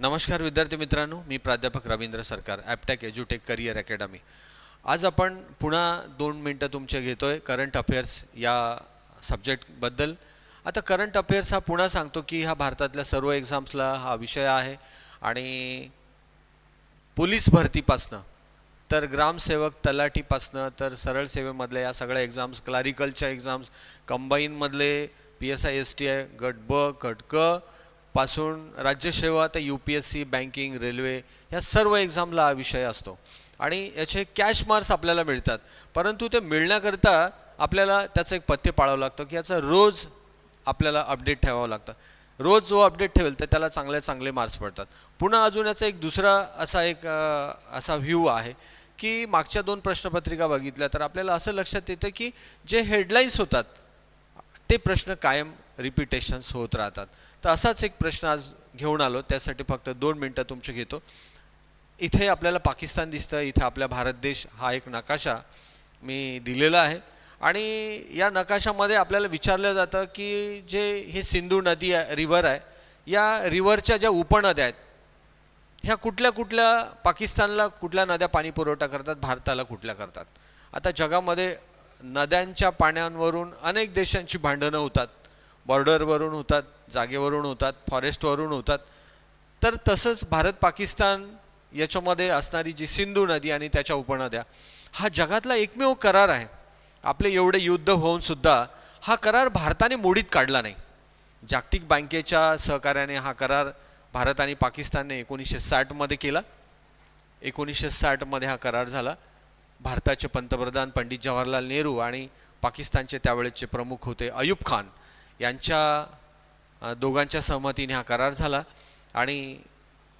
नमस्कार विद्यार्थी मित्रांनो मी प्राध्यापक रवींद्र सरकार ॲपटॅक एज्युटेक करिअर अकॅडमी आज आपण पुन्हा दोन मिनटं तुमचे घेतो आहे करंट अफेअर्स या सब्जेक्टबद्दल आता करंट अफेअर्स हा पुन्हा सांगतो की हा भारतातल्या सर्व एक्झाम्सला हा विषय आहे आणि पोलीस भरतीपासनं तर ग्रामसेवक तलाठीपासनं तर सरळ सेवेमधल्या या सगळ्या एक्झाम्स क्लारिकलच्या exams कंबाईनमधले P S I S T I गट ब गट क पासून राज्यसेवा ते U P S C banking railway ह्या सर्व एक्झामला हा विषय असतो. आणि याचे कॅश मार्क्स आपल्याला मिळतात. परंतु ते मिळण्याकरता आपल्याला त्याचं एक पथ्य पाळावं लागतं की याचं रोज आपल्याला अपडेट ठेवावं लागतं. रोज जो अपडेट ठेवेल तर त्याला चांगले चांगले मार्क्स पडतात. पुन्हा अजून याचा एक दुसरा असा एक असा व्ह्यू आहे की मागच्या दोन प्रश्नपत्रिका बघितल्या तर आपल्याला असं लक्षात येतं की जे हेडलाईन्स होतात ते प्रश्न कायम रिपिटेशन्स होत राहतात. तर असाच एक प्रश्न आज घेऊन आलो. त्यासाठी फक्त दोन मिनटं तुमचे घेतो. इथे आपल्याला पाकिस्तान दिसतं इथे आपला भारत देश हा एक नकाशा मी दिलेला आहे. आणि या नकाशामध्ये आपल्याला विचारलं जातं की जे हे सिंधू नदी आहे रिव्हर आहे या रिव्हरच्या ज्या उपनद्या आहेत ह्या कुठल्या कुठल्या पाकिस्तानला कुठल्या नद्या पाणी पुरवठा करतात भारताला कुठल्या करतात? आता जगामध्ये नद्यांच्या पाण्यांवरून अनेक देशांची भांडणं होतात. बॉर्डरवरून होतात जागेवरून होतात फॉरेस्टवरून होतात. तर तसंच भारत पाकिस्तान याच्यामध्ये असणारी जी सिंधू नदी आणि त्याच्या उपनद्या हा जगातला एकमेव करार आहे. आपले एवढे युद्ध होऊन सुद्धा हा करार भारताने मोडीत काढला नाही. जागतिक बँकेच्या सहकार्याने हा करार भारत आणि पाकिस्तानने एकोणीसशे साठमध्ये केला. एकोणीसशे साठमध्ये हा करार झाला. भारताचे पंतप्रधान पंडित जवाहरलाल नेहरू आणि पाकिस्तानचे त्यावेळेचे प्रमुख होते अयूब खान. यांच्या दोघांच्या सहमतीने हा करार झाला. आणि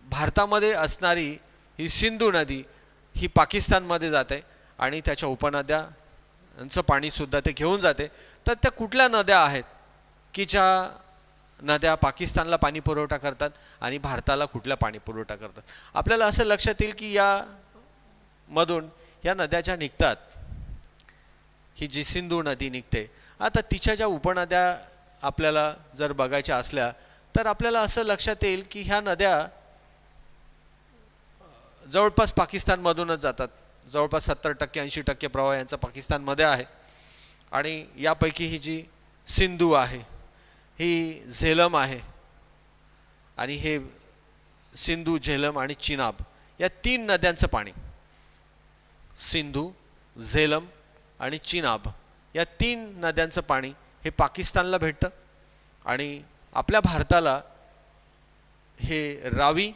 भारतामध्ये असणारी ही सिंधू नदी ही पाकिस्तानमध्ये जाते आणि त्याच्या उपनद्यांचं पाणीसुद्धा ते घेऊन जाते. तर त्या कुठल्या नद्या आहेत की ज्या नद्या पाकिस्तानला पाणी पुरवठा करतात आणि भारताला कुठला पाणी पुरवठा करतात? आपल्याला असं लक्षात येईल की या मधून या नद्या ज्या निघतात ही जी सिंधू नदी निघते आता तिच्या ज्या उपनद्या आपल्याला जर बघायच्या असल्या तर आपल्याला असं लक्षात येईल की ह्या नद्या जवळपास पाकिस्तानमधूनच जातात. जवळपास सत्तर टक्के ऐंशी टक्के प्रवाह यांचा पाकिस्तानमध्ये आहे. आणि यापैकी ही जी सिंधू आहे ही झेलम आहे. आणि हे सिंधू झेलम आणि चिनाब या तीन नद्यांचं पाणी. सिंधू झेलम आणि चिनाब या तीन नद्यांचं पाणी हे पाकिस्तानला भेटतं आणि आपल्या भारताला हे रावी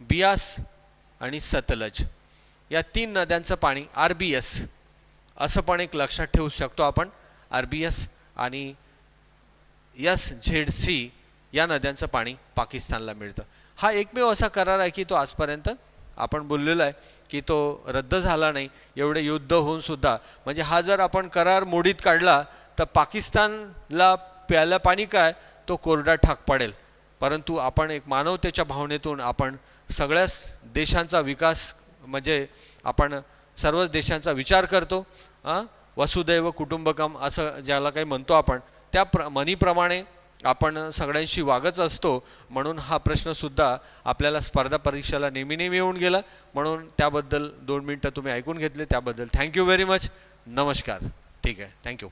बियास आणि सतलज या तीन नद्यांचं पाणी आर बी एस असं पण एक लक्षात ठेवू शकतो आपण. आर बी एस आणि यस झेड सी या नद्यांचं पाणी पाकिस्तानला मिळतं. हा एकमेव असा करार आहे की तो आजपर्यंत आपण बोललेलो आहे की तो रद्द झाला नाही एवढे युद्ध होऊन सुद्धा. म्हणजे हा जर आपण करार मोडीत काढला तर पाकिस्तानला प्यायला पाणी काय? तो कोरडा ठाक पडेल. परंतु आपण एक मानवतेच्या भावनेतून आपण सगळ्याच देशांचा विकास म्हणजे आपण सर्वच देशांचा विचार करतो वसुदैव कुटुंबकम असं ज्याला काही म्हणतो आपण त्या प्र मनीप्रमाणे आपण सगळ्यांशी वागच असतो म्हणून हा प्रश्नसुद्धा आपल्याला स्पर्धा परीक्षेला नेहमी नेहमी येऊन गेला. म्हणून त्याबद्दल दोन मिनटं तुम्ही ऐकून घेतले त्याबद्दल थँक्यू व्हेरी मच नमस्कार. ठीक आहे. थँक्यू